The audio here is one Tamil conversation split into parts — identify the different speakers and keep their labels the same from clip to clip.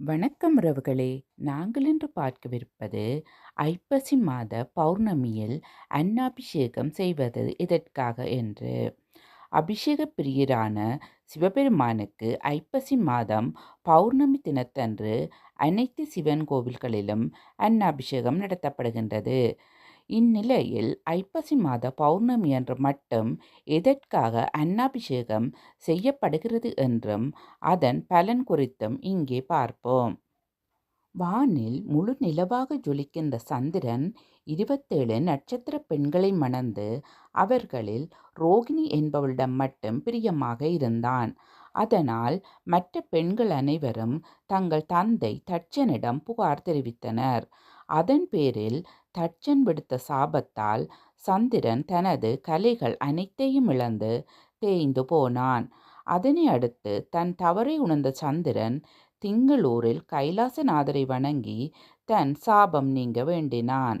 Speaker 1: வணக்கம் உறவுகளே. நாங்கள் இன்று பார்க்கவிருப்பது ஐப்பசி மாத பௌர்ணமியில் அன்னாபிஷேகம் செய்வது எதற்காக என்று. அபிஷேக பிரியரான சிவபெருமானுக்கு ஐப்பசி மாதம் பௌர்ணமி தினத்தன்று அனைத்து சிவன் கோவில்களிலும் அன்னாபிஷேகம் நடத்தப்படுகின்றது. இந்நிலையில் ஐப்பசி மாத பௌர்ணமி என்று மட்டும் எதற்காக அன்னாபிஷேகம் செய்யப்படுகிறது என்றும் அதன் பலன் குறித்தும் இங்கே பார்ப்போம். வானில் முழு நிலவாக ஜொலிக்கின்ற சந்திரன் இருபத்தேழு நட்சத்திர பெண்களை மணந்து அவர்களில் ரோகிணி என்பவளிடம் மட்டும் பிரியமாக இருந்தான். அதனால் மற்ற பெண்கள் அனைவரும் தங்கள் தந்தை தட்சனிடம் புகார் தெரிவித்தனர். அதன் பேரில் தட்சன் விடுத்த சாபத்தால் சந்திரன் தனது கலைகள் அனைத்தையும் இழந்து தேய்ந்து போனான். அதனை அடுத்து தன் தவறை உணர்ந்த சந்திரன் திங்களூரில் கைலாசநாதரை வணங்கி தன் சாபம் நீங்க வேண்டினான்.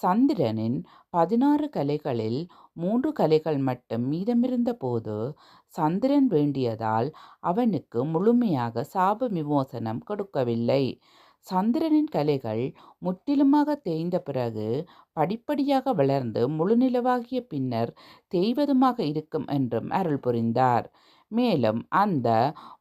Speaker 1: சந்திரனின் பதினாறு கலைகளில் மூன்று கலைகள் மட்டும் மீதமிருந்த போது சந்திரன் வேண்டியதால் அவனுக்கு முழுமையாக சாப விமோசனம் கொடுக்கவில்லை. சந்திரனின் கலைகள் முற்றிலுமாக தேய்ந்த பிறகு படிப்படியாக வளர்ந்து முழுநிலவாகிய பின்னர் தேய்வதுமாக இருக்கும் என்றும் அருள் புரிந்தார். மேலும் அந்த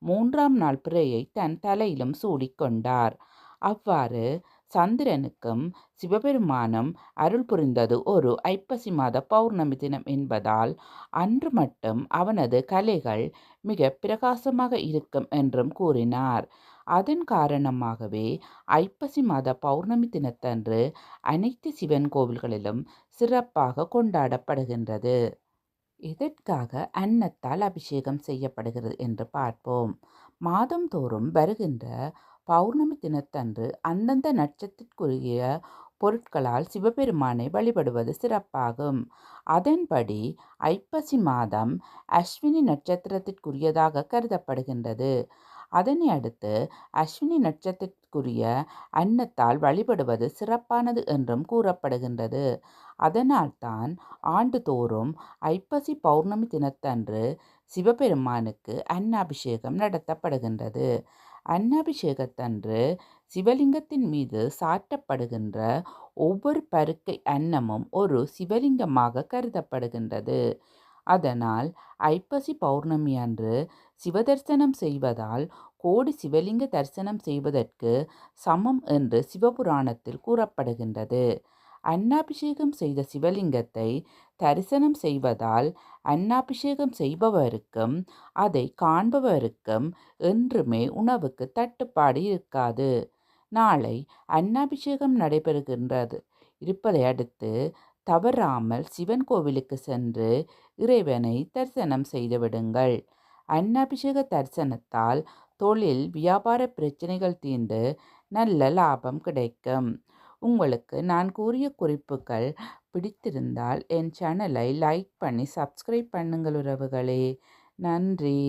Speaker 1: மூன்றாம் நாள் பிறையை தன் தலையிலும் சூடிக்கொண்டார் அவ்வாறு சந்திரனுக்கும் சிவபெருமானும் அருள் புரிந்தது ஒரு ஐப்பசி மாத பௌர்ணமி தினம் என்பதால் அன்று மட்டும் அவனது கலைகள் மிக பிரகாசமாக இருக்கும் என்றும் கூறினார். அதன் காரணமாகவே ஐப்பசி மாத பௌர்ணமி தினத்தன்று அனைத்து சிவன் கோவில்களிலும் சிறப்பாக கொண்டாடப்படுகின்றது. எதற்காக அன்னத்தால் அபிஷேகம் செய்யப்படுகிறது என்று பார்ப்போம். மாதந்தோறும் வருகின்ற பௌர்ணமி தினத்தன்று அந்தந்த நட்சத்திற்குரிய பொருட்களால் சிவபெருமானை வழிபடுவது சிறப்பாகும். அதன்படி ஐப்பசி மாதம் அஸ்வினி நட்சத்திரத்திற்குரியதாக கருதப்படுகின்றது. அதனை அடுத்து அஸ்வினி நட்சத்திற்குரிய அன்னத்தால் வழிபடுவது சிறப்பானது என்றும் கூறப்படுகின்றது. அதனால்தான் ஆண்டுதோறும் ஐப்பசி பௌர்ணமி தினத்தன்று சிவபெருமானுக்கு அன்னாபிஷேகம் நடத்தப்படுகின்றது. அன்னாபிஷேகத்தன்று சிவலிங்கத்தின் மீது சாற்றப்படுகின்ற ஒவ்வொரு பருக்கை அன்னமும் ஒரு சிவலிங்கமாக கருதப்படுகின்றது. அதனால் ஐப்பசி பௌர்ணமி அன்று சிவதர்சனம் செய்வதால் கோடி சிவலிங்க தரிசனம் செய்வதற்கு சமம் என்று சிவபுராணத்தில் கூறப்படுகின்றது. அன்னாபிஷேகம் செய்த சிவலிங்கத்தை தரிசனம் செய்வதால் அன்னாபிஷேகம் செய்பவருக்கும் அதை காண்பவருக்கும் என்றுமே உணவுக்கு தட்டுப்பாடு இருக்காது. நாளை அன்னாபிஷேகம் நடைபெறுகின்றது. இருப்பதை அடுத்து தவறாமல் சிவன் கோவிலுக்கு சென்று இறைவனை தரிசனம் செய்துவிடுங்கள் அன்னபிஷேக தரிசனத்தால் தொழில் வியாபார பிரச்சனைகள் தீர்ந்து நல்ல லாபம் கிடைக்கும். உங்களுக்கு நான் கூறிய குறிப்புகள் பிடித்திருந்தால் என் சேனலை லைக் பண்ணி சப்ஸ்கிரைப் பண்ணுங்கள் உறவுகளே. நன்றி.